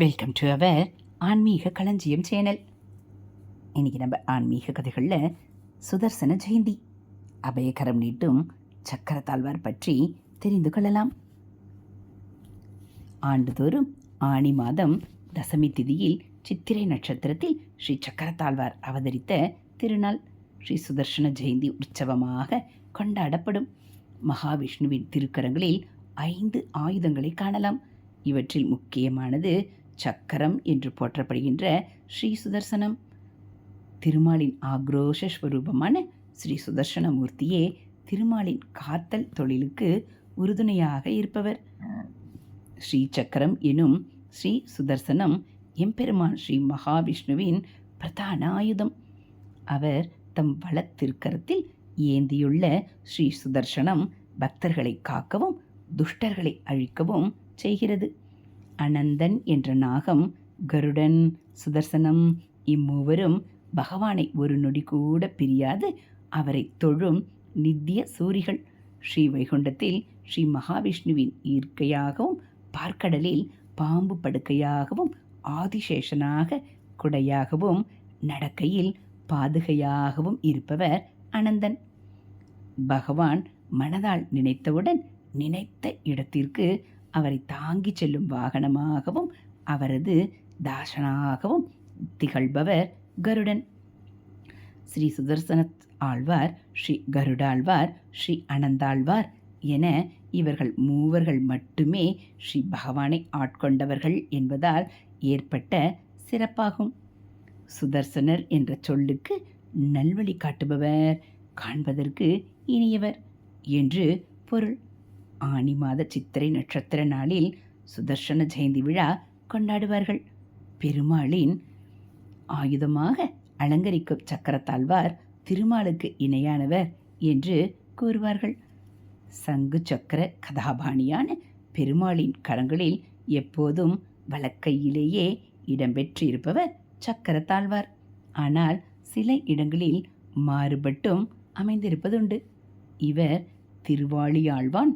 Welcome to our ஆன்மீக களஞ்சியம் channel. இன்றைக்கி நம்ம ஆன்மீக கதைகளில் சுதர்சன ஜெயந்தி அபயகரம் நீட்டும் சக்கரத்தாழ்வார் பற்றி தெரிந்து கொள்ளலாம். ஆண்டுதோறும் ஆணி மாதம் தசமி திதியில் சித்திரை நட்சத்திரத்தில் ஸ்ரீ சக்கரத்தாழ்வார் அவதரித்த திருநாள். ஸ்ரீ சுதர்சன ஜெயந்தி உற்சவமாக கொண்டாடப்படும். மகாவிஷ்ணுவின் திருக்கரங்களில் ஐந்து ஆயுதங்களை காணலாம். இவற்றில் முக்கியமானது சக்கரம் என்று போற்றப்படுகின்ற ஸ்ரீ சுதர்சனம். திருமாலின் ஆக்ரோஷ ஸ்வரூபமான ஸ்ரீ சுதர்சனமூர்த்தியே திருமாலின் காத்தல் தொழிலுக்கு உறுதுணையாக இருப்பவர். ஸ்ரீ சக்கரம் எனும் ஸ்ரீ சுதர்சனம் எம்பெருமான் ஸ்ரீ மகாவிஷ்ணுவின் பிரதான ஆயுதம். அவர் தம் வளத்திருக்கரத்தில் ஏந்தியுள்ள ஸ்ரீ சுதர்சனம் பக்தர்களை காக்கவும் துஷ்டர்களை அழிக்கவும் செய்கிறது. அனந்தன் என்ற நாகம் கருடன் சுதர்சனம் இம்மூவரும் பகவானை ஒரு நொடி கூட பிரியாது அவரை தொழும் நித்திய சூரிகள். ஸ்ரீ வைகுண்டத்தில் ஸ்ரீ மகாவிஷ்ணுவின் ஈர்க்கையாகவும் பார்க்கடலில் பாம்பு படுக்கையாகவும் ஆதிசேஷனாக குடையாகவும் நடக்கையில் பாதுகையாகவும் இருப்பவர் அனந்தன். பகவான் மனதால் நினைத்தவுடன் நினைத்த இடத்திற்கு அவரை தாங்கிச் செல்லும் வாகனமாகவும் அவரது தாசனாகவும் திகழ்பவர் கருடன். ஸ்ரீ சுதர்சன ஆழ்வார் ஸ்ரீ கருடாழ்வார் ஸ்ரீ அனந்தாழ்வார் என இவர்கள் மூவர்கள் மட்டுமே ஸ்ரீ பகவானை ஆட்கொண்டவர்கள் என்பதால் ஏற்பட்ட சிறப்பாகும். சுதர்சனர் என்ற சொல்லுக்கு நல்வழி காட்டுபவர் காண்பதற்கு இனியவர் என்று பொருள். ஆனி மாத சித்திரை நட்சத்திர நாளில் சுதர்ஷன ஜெயந்தி விழா கொண்டாடுவார்கள். பெருமாளின் ஆயுதமாக அலங்கரிக்கும் சக்கரத்தாழ்வார் திருமாலுக்கு இணையானவர் என்று கூறுவார்கள். சங்கு சக்கர கதாபாணியான பெருமாளின் கரங்களில் எப்போதும் வழக்கையிலேயே இடம்பெற்றிருப்பவர் சக்கரத்தாழ்வார். ஆனால் சில இடங்களில் மாறுபட்டும் அமைந்திருப்பதுண்டு. இவர் திருவாளியாழ்வான்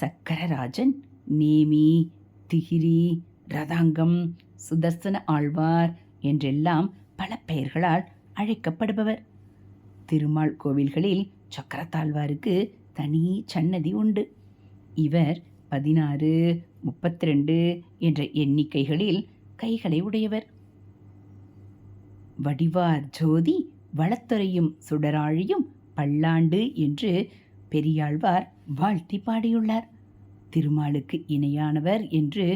சக்கரராஜன் நேமி திகிரி ரதாங்கம் சுதர்சன ஆழ்வார் என்றெல்லாம் பல பெயர்களால் அழைக்கப்படுபவர். திருமால் கோவில்களில் சக்கரத்தாழ்வாருக்கு தனி சன்னதி உண்டு. இவர் பதினாறு முப்பத்தி ரெண்டு என்ற எண்ணிக்கைகளில் கைகளை உடையவர். வடிவார் ஜோதி வளத்துறையும் சுடராழியும் பல்லாண்டு என்று பெரியாழ்வார் வாழ்த்தி பாடியுள்ளார். திருமாலுக்கு இணையானவர் என்று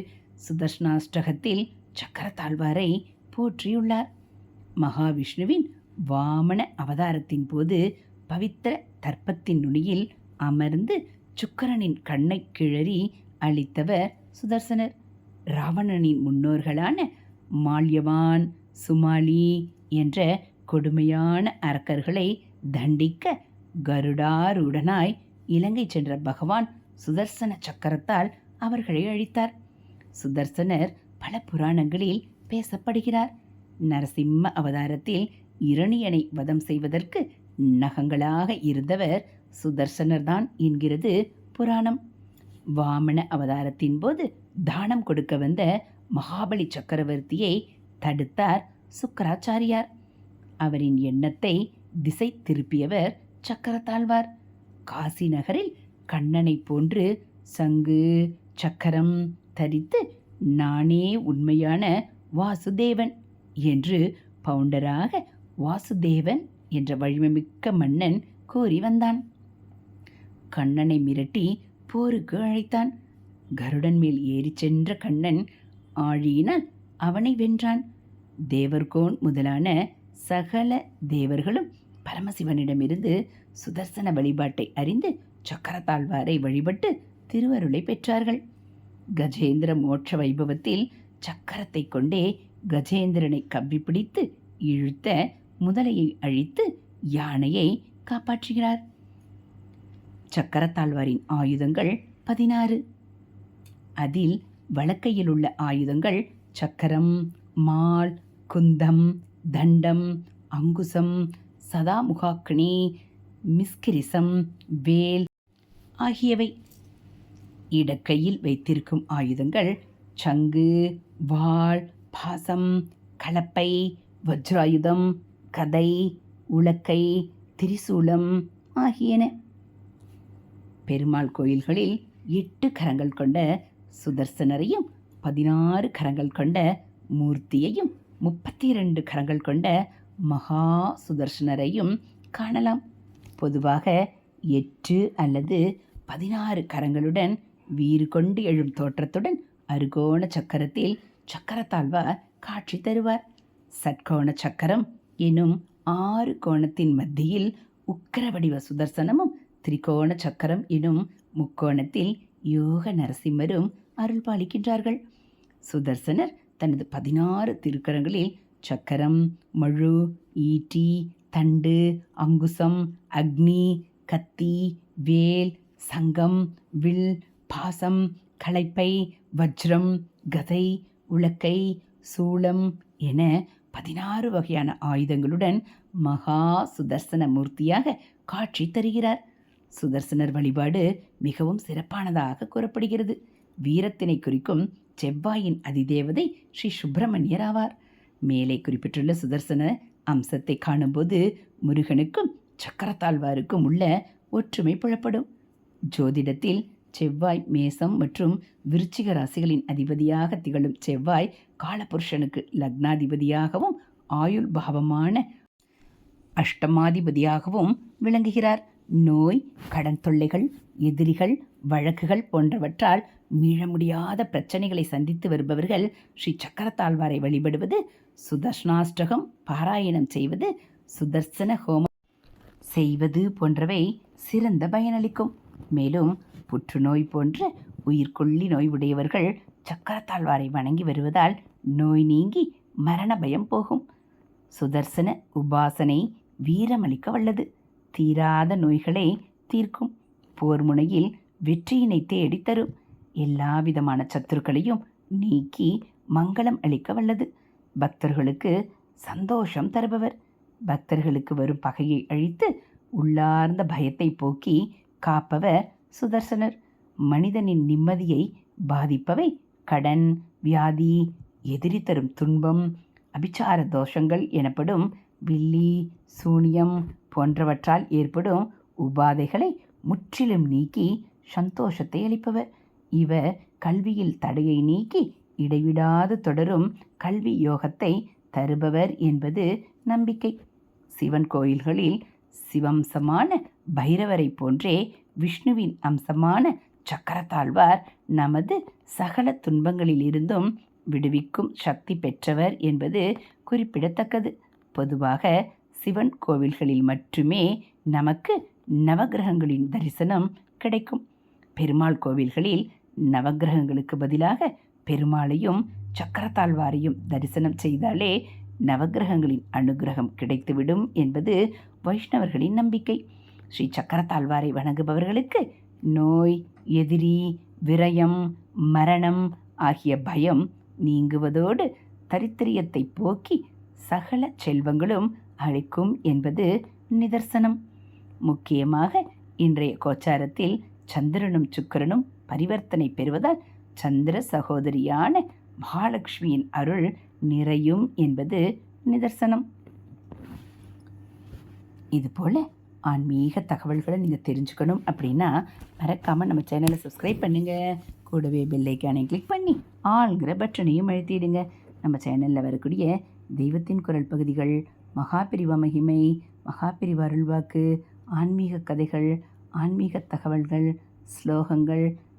சுதர்ஷனாஷ்டகத்தில் சக்கரத்தாழ்வாரை போற்றியுள்ளார். மகாவிஷ்ணுவின் வாமன அவதாரத்தின் போது பவித்திர தர்ப்பத்தின் நுனியில் அமர்ந்து சுக்கரனின் கண்ணை கிளறி அளித்தவர் சுதர்சனர். ராவணனின் முன்னோர்களான மால்யவான் சுமாலி என்ற கொடுமையான அரக்கர்களை தண்டிக்க கருடாருடனாய் இலங்கை சென்ற பகவான் சுதர்சன சக்கரத்தால் அவர்களை அழித்தார். சுதர்சனர் பல புராணங்களில் பேசப்படுகிறார். நரசிம்ம அவதாரத்தில் இரணியனை வதம் செய்வதற்கு நகங்களாக இருந்தவர் சுதர்சனர்தான் என்கிறது புராணம். வாமன அவதாரத்தின் போது தானம் கொடுக்க வந்த மகாபலி சக்கரவர்த்தியை தடுத்தார் சுக்கராச்சாரியார். அவரின் எண்ணத்தை திசை திருப்பியவர் சக்கரத்தாழ்வார். காசி நகரில் கண்ணனை போன்று சங்கு சக்கரம் தரித்து நானே உண்மையான வாசுதேவன் என்று பவுண்டராக வாசுதேவன் என்ற வலிமைமிக்க மன்னன் கூறி வந்தான். கண்ணனை மிரட்டி போருக்கு அழைத்தான். கருடன் மேல் ஏறிச் சென்ற கண்ணன் ஆழியினால் அவனை வென்றான். தேவர்கோன் முதலான சகல தேவர்களும் பரமசிவனிடமிருந்து சுதர்சன வழிபாட்டை அறிந்து சக்கரத்தாழ்வாரை வழிபட்டு திருவருளை பெற்றார்கள். கஜேந்திர மோட்ச வைபவத்தில் சக்கரத்தை கொண்டே கஜேந்திரனை கவ்வி பிடித்து இழுத்த முதலையை அழித்து யானையை காப்பாற்றுகிறார். சக்கரத்தாழ்வாரின் ஆயுதங்கள் பதினாறு. அதில் வழக்கையில் உள்ள ஆயுதங்கள் சக்கரம் மால் குந்தம் தண்டம் அங்குசம் சதாமுகாக்னி மிஸ்கிரிசம் வேல் ஆகியவை. இடக்கையில் வைத்திருக்கும் ஆயுதங்கள் சங்கு வாள் பாசம் கலப்பை வஜ்ராயுதம் கதை உலக்கை திரிசூலம் ஆகியன. பெருமாள் கோயில்களில் எட்டு கரங்கள் கொண்ட சுதர்சனரையும் பதினாறு கரங்கள் கொண்ட மூர்த்தியையும் முப்பத்தி இரண்டு கரங்கள் கொண்ட மகா சுதர்சனரையும் காணலாம். பொதுவாக எட்டு அல்லது பதினாறு கரங்களுடன் வீறு கொண்டு எழும் தோற்றத்துடன் அருகோண சக்கரத்தில் சக்கரத்தாழ்வார் காட்சி தருவார். சட்கோண சக்கரம் எனும் ஆறு கோணத்தின் மத்தியில் உக்கர வடிவ சுதர்சனமும் திரிகோண சக்கரம் எனும் முக்கோணத்தில் யோக நரசிம்மரும் அருள் பாலிக்கின்றார்கள் சுதர்சனர் தனது பதினாறு திருக்கரங்களில் சக்கரம் மழு ஈட்டி தண்டு அங்குசம் அக்னி கத்தி வேல் சங்கம் வில் பாசம் களைப்பை வஜ்ரம் கதை உலக்கை சூளம் என பதினாறு வகையான ஆயுதங்களுடன் மகா சுதர்சன மூர்த்தியாக காட்சி தருகிறார். சுதர்சனர் வழிபாடு மிகவும் சிறப்பானதாக கூறப்படுகிறது. வீரத்தினை குறிக்கும் செவ்வாயின் அதிதேவதை ஸ்ரீ சுப்பிரமணியர் ஆவார். மேலே குறிப்பிட்டுள்ள சுதர்சன அம்சத்தை காணும்போது முருகனுக்கும் சக்கரத்தாழ்வாருக்கும் உள்ள ஒற்றுமை புலப்படும். ஜோதிடத்தில் செவ்வாய் மேசம் மற்றும் விருச்சிக ராசிகளின் அதிபதியாக திகழும் செவ்வாய் காலபுருஷனுக்கு லக்னாதிபதியாகவும் ஆயுள் பாவமான அஷ்டமாதிபதியாகவும் விளங்குகிறார். நோய் கடன் தொல்லைகள் எதிரிகள் வழக்குகள் போன்றவற்றால் மீள முடியாத பிரச்சனைகளை சந்தித்து வருபவர்கள் ஸ்ரீ சக்கரத்தாழ்வாரை வழிபடுவது சுதர்ஷ்னாஷ்டகம் பாராயணம் செய்வது சுதர்சன ஹோமம் செய்வது போன்றவை சிறந்த பயனளிக்கும். மேலும் புற்றுநோய் போன்ற உயிர்கொல்லி நோய் உடையவர்கள் சக்கரத்தாழ்வாரை வணங்கி வருவதால் நோய் நீங்கி மரண பயம் போகும். சுதர்சன உபாசனை வீரமளிக்க வல்லது. தீராத நோய்களை தீர்க்கும். போர் முனையில் வெற்றியினை தேடித் தரும் எல்லா விதமான சத்துருக்களையும் நீக்கி மங்களம் அளிக்க வல்லது. பக்தர்களுக்கு சந்தோஷம் தருபவர். பக்தர்களுக்கு வரும் பகையை அழித்து உள்ளார்ந்த பயத்தை போக்கி காப்பவர் சுதர்சனர். மனிதனின் நிம்மதியை பாதிப்பவை கடன் வியாதி எதிரி தரும் துன்பம் அபிச்சார தோஷங்கள் எனப்படும் வில்லி சூனியம் போன்றவற்றால் ஏற்படும் உபாதைகளை முற்றிலும் நீக்கி சந்தோஷத்தை அளிப்பவர். இவர் கல்வியில் தடையை நீக்கி இடைவிடாது தொடரும் கல்வி யோகத்தை தருபவர் என்பது நம்பிக்கை. சிவன் கோயில்களில் சிவம்சமான பைரவரை போன்றே விஷ்ணுவின் அம்சமான சக்கரத்தாழ்வார் நமது சகல துன்பங்களிலிருந்தும் விடுவிக்கும் சக்தி பெற்றவர் என்பது குறிப்பிடத்தக்கது. பொதுவாக சிவன் கோவில்களில் மட்டுமே நமக்கு நவக்கிரகங்களின் தரிசனம் கிடைக்கும். பெருமாள் கோவில்களில் நவக்கிரகங்களுக்கு பதிலாக பெருமாளையும் சக்கரத்தாழ்வாரையும் தரிசனம் செய்தாலே நவக்கிரகங்களின் அனுகிரகம் கிடைத்துவிடும் என்பது வைஷ்ணவர்களின் நம்பிக்கை. ஸ்ரீ சக்கரத்தாழ்வாரை வணங்குபவர்களுக்கு நோய் எதிரி விரயம் மரணம் ஆகிய பயம் நீங்குவதோடு தரித்திரியத்தை போக்கி சகல செல்வங்களும் அளிக்கும் என்பது நிதர்சனம். முக்கியமாக இன்றைய கோச்சாரத்தில் சந்திரனும் சுக்கிரனும் பரிவர்த்தனை பெறுவதால் சந்திர சகோதரியான மகாலட்சுமியின் அருள் நிறையும் என்பது நிதர்சனம். இதுபோல் ஆன்மீக தகவல்களை நீங்கள் தெரிஞ்சுக்கணும் அப்படின்னா மறக்காமல் நம்ம சேனலை சப்ஸ்கிரைப் பண்ணுங்கள் கூடவே பெல்லைக்கானை கிளிக் பண்ணி ஆள்கிற பட்டனையும் அழுத்திடுங்க. நம்ம சேனலில் வரக்கூடிய தெய்வத்தின் குரல் பகுதிகள் மகாபிரிவ மகிமை மகாபிரிவ அருள்வாக்கு ஆன்மீக கதைகள் ஆன்மீக தகவல்கள் ஸ்லோகங்கள்